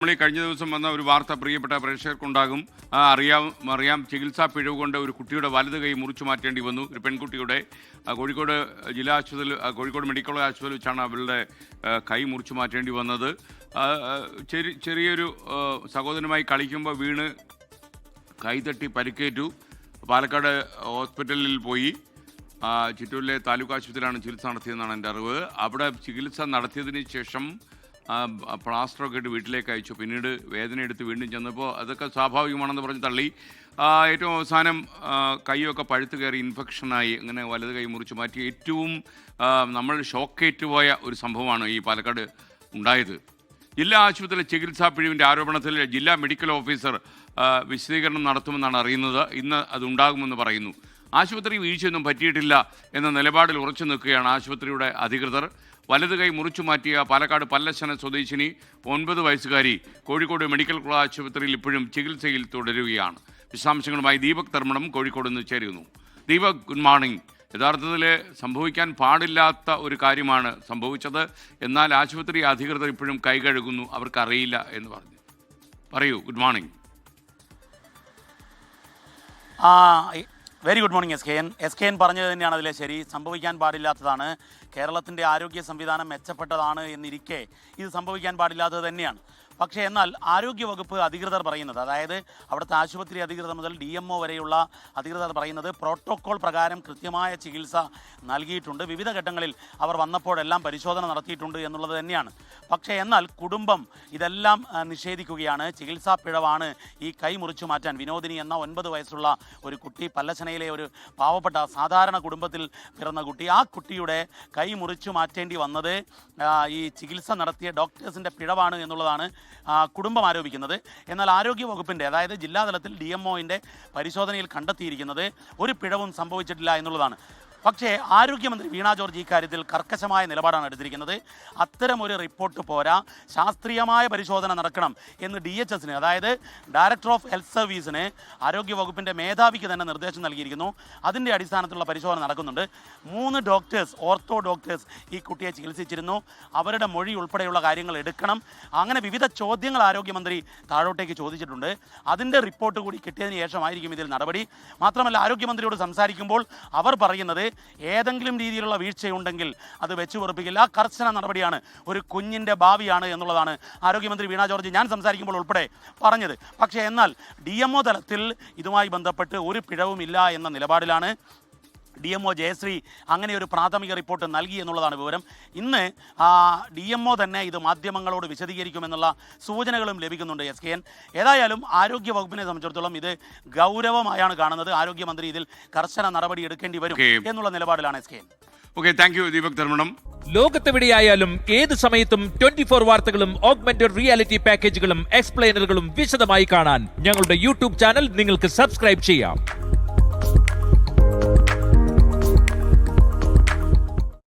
നമ്മൾ ഈ കഴിഞ്ഞ ദിവസം വന്ന ഒരു വാർത്ത പ്രിയപ്പെട്ട പ്രേക്ഷകർക്കുണ്ടാകും. അറിയാം അറിയാം. ചികിത്സാ പിഴവ് കൊണ്ട് ഒരു കുട്ടിയുടെ വലത് കൈ മുറിച്ചു മാറ്റേണ്ടി വന്നു. ഒരു പെൺകുട്ടിയുടെ കോഴിക്കോട് ജില്ലാ ആശുപത്രി കോഴിക്കോട് മെഡിക്കൽ കോളേജ് ആശുപത്രിയിൽ വെച്ചാണ് അവളുടെ കൈ മുറിച്ചു മാറ്റേണ്ടി വന്നത്. ചെറിയൊരു സഹോദരനുമായി കളിക്കുമ്പോൾ വീണ് കൈതട്ടി പരിക്കേറ്റു. പാലക്കാട് ഹോസ്പിറ്റലിൽ പോയി. ചിറ്റൂരിലെ താലൂക്ക് ആശുപത്രിയിലാണ് ചികിത്സ നടത്തിയതെന്നാണ് എന്റെ അറിവ്. അവിടെ ചികിത്സ നടത്തിയതിന് ശേഷം ആ, പ്ലാസ്റ്ററൊക്കെ ഇട്ട് വീട്ടിലേക്ക് അയച്ചു. പിന്നീട് വേദന എടുത്ത് വീണ്ടും ചെന്നപ്പോൾ അതൊക്കെ സ്വാഭാവികമാണെന്ന് പറഞ്ഞ് തള്ളി. ഏറ്റവും അവസാനം കൈയൊക്കെ പഴുത്ത് കയറി ഇൻഫെക്ഷനായി അങ്ങനെ വലത് കൈ മുറിച്ച് മാറ്റി. ഏറ്റവും നമ്മൾ ഷോക്കേറ്റുപോയ ഒരു സംഭവമാണ് ഈ പാലക്കാട് ഉണ്ടായത്. ജില്ലാ ആശുപത്രിയിലെ ചികിത്സാ പിഴിവിന്റെ ആരോപണത്തിൽ ജില്ലാ മെഡിക്കൽ ഓഫീസർ വിശദീകരണം നടത്തുമെന്നാണ് അറിയുന്നത്. ഇന്ന് അതുണ്ടാകുമെന്ന് പറയുന്നു. ആശുപത്രി വീഴ്ചയൊന്നും പറ്റിയിട്ടില്ല എന്ന നിലപാടിൽ ഉറച്ചു നിൽക്കുകയാണ് ആശുപത്രിയുടെ അധികൃതർ. വലത് കൈ മുറിച്ചു മാറ്റിയ പാലക്കാട് പല്ലശന സ്വദേശിനി ഒൻപത് വയസ്സുകാരി കോഴിക്കോട് മെഡിക്കൽ കോളേജ് ആശുപത്രിയിൽ ഇപ്പോഴും ചികിത്സയിൽ തുടരുകയാണ്. വിശദാംശങ്ങളുമായി ദീപക് തർമ്മണം കോഴിക്കോട് നിന്ന് ചേരുന്നു. ദീപക് ഗുഡ് മോർണിംഗ് യഥാർത്ഥത്തിൽ സംഭവിക്കാൻ പാടില്ലാത്ത ഒരു കാര്യമാണ് സംഭവിച്ചത്. എന്നാൽ ആശുപത്രി അധികൃതർ ഇപ്പോഴും കൈകഴുകുന്നു അവർക്കറിയില്ല എന്ന് പറഞ്ഞു. പറയൂ ഗുഡ് മോർണിംഗ് ആ very good morning S K N S K N പറഞ്ഞത് തന്നെയാണ് അതിലെ ശരി. സംഭവിക്കാൻ പാടില്ലാത്തതാണ്. കേരളത്തിന്റെ ആരോഗ്യ സംവിധാനം മെച്ചപ്പെട്ടതാണ് എന്നിരിക്കെ ഇത് സംഭവിക്കാൻ പാടില്ലാത്തത് തന്നെയാണ്. പക്ഷേ എന്നാൽ ആരോഗ്യവകുപ്പ് അധികൃതർ പറയുന്നത് അതായത് അവിടുത്തെ ആശുപത്രി അധികൃതർ മുതൽ ഡി എം ഒ വരെയുള്ള അധികൃതർ പറയുന്നത് പ്രോട്ടോകോൾ പ്രകാരം കൃത്യമായ ചികിത്സ നൽകിയിട്ടുണ്ട്. വിവിധ ഘട്ടങ്ങളിൽ അവർ വന്നപ്പോഴെല്ലാം പരിശോധന നടത്തിയിട്ടുണ്ട് എന്നുള്ളത് തന്നെയാണ്. പക്ഷേ എന്നാൽ കുടുംബം ഇതെല്ലാം നിഷേധിക്കുകയാണ്. ചികിത്സാ പിഴവാണ് ഈ കൈ മുറിച്ചു മാറ്റാൻ. വിനോദിനി എന്ന ഒൻപത് വയസ്സുള്ള ഒരു കുട്ടി പല്ലശനയിലെ ഒരു പാവപ്പെട്ട സാധാരണ കുടുംബത്തിൽ പിറന്ന കുട്ടി. ആ കുട്ടിയുടെ കൈ മുറിച്ചു മാറ്റേണ്ടി വന്നത് ഈ ചികിത്സ നടത്തിയ ഡോക്ടേഴ്സിന്റെ പിഴവാണ് എന്നുള്ളതാണ് കുടുംബം ആരോപിക്കുന്നത്. എന്നാൽ ആരോഗ്യ വകുപ്പിന്റെ അതായത് ജില്ലാതലത്തിൽ ഡി എം പരിശോധനയിൽ കണ്ടെത്തിയിരിക്കുന്നത് ഒരു പിഴവും സംഭവിച്ചിട്ടില്ല എന്നുള്ളതാണ്. പക്ഷേ ആരോഗ്യമന്ത്രി വീണ ജോർജ് ഇക്കാര്യത്തിൽ കർക്കശമായ നിലപാടാണ് എടുത്തിരിക്കുന്നത്. അത്തരമൊരു റിപ്പോർട്ട് പോരാ. ശാസ്ത്രീയമായ പരിശോധന നടക്കണം എന്ന് ഡി എച്ച് എസിന് അതായത് ഡയറക്ടർ ഓഫ് ഹെൽത്ത് സർവീസിന് ആരോഗ്യ വകുപ്പിന്റെ മേധാവിക്ക് തന്നെ നിർദ്ദേശം നൽകിയിരിക്കുന്നു. അതിന്റെ അടിസ്ഥാനത്തിലുള്ള പരിശോധന നടക്കുന്നുണ്ട്. മൂന്ന് ഡോക്ടേഴ്സ് ഓർത്തോ ഡോക്ടേഴ്സ് ഈ കുട്ടിയെ ചികിത്സിച്ചിരുന്നു. അവരുടെ മൊഴി ഉൾപ്പെടെയുള്ള കാര്യങ്ങൾ എടുക്കണം. അങ്ങനെ വിവിധ ചോദ്യങ്ങൾ ആരോഗ്യമന്ത്രി താഴോട്ടേക്ക് ചോദിച്ചിട്ടുണ്ട്. അതിന്റെ റിപ്പോർട്ട് കൂടി കിട്ടിയതിന് ശേഷമായിരിക്കും ഇതിൽ നടപടി. മാത്രമല്ല ആരോഗ്യമന്ത്രിയോട് സംസാരിക്കുമ്പോൾ അവർ പറയുന്നത് ഏതെങ്കിലും രീതിയിലുള്ള വീഴ്ചയുണ്ടെങ്കിൽ അത് വെച്ചുപുറപ്പിക്കില്ല കർശന നടപടിയാണ് ഒരു കുഞ്ഞിന്റെ ഭാവിയാണ് എന്നുള്ളതാണ് ആരോഗ്യമന്ത്രി വീണ ജോർജ് ഞാൻ സംസാരിക്കുമ്പോൾ ഉൾപ്പെടെ പറഞ്ഞത്. പക്ഷേ എന്നാൽ ഡി തലത്തിൽ ഇതുമായി ബന്ധപ്പെട്ട് ഒരു പിഴവുമില്ല എന്ന നിലപാടിലാണ് ഡി എം ഒ ജയശ്രീ അങ്ങനെ ഒരു പ്രാഥമിക റിപ്പോർട്ട് നൽകി എന്നുള്ളതാണ് വിവരം. ഇന്ന് ഡി എം ഒ തന്നെ ഇത് മാധ്യമങ്ങളോട് വിശദീകരിക്കുമെന്നുള്ള സൂചനകളും ലഭിക്കുന്നുണ്ട് എസ് കെ എൻ. ഏതായാലും ആരോഗ്യ വകുപ്പിനെ സംബന്ധിച്ചിടത്തോളം ഇത് ഗൗരവമായാണ് കാണുന്നത്. ആരോഗ്യമന്ത്രി ഇതിൽ കർശന നടപടി എടുക്കേണ്ടി വരും എന്നുള്ള നിലപാടിലാണ് S K N. Okay thank you Deepak Dharmanam ലോകത്തെവിടെയായാലും ഏത് സമയത്തും ട്വന്റി ഫോർ വാർത്തകളും ഓഗ്മെന്റഡ് റിയാലിറ്റി പാക്കേജുകളും എക്സ്പ്ലെയിനറുകളും വിശദമായി കാണാൻ ഞങ്ങളുടെ യൂട്യൂബ് ചാനൽ നിങ്ങൾക്ക് സബ്സ്ക്രൈബ് ചെയ്യാം.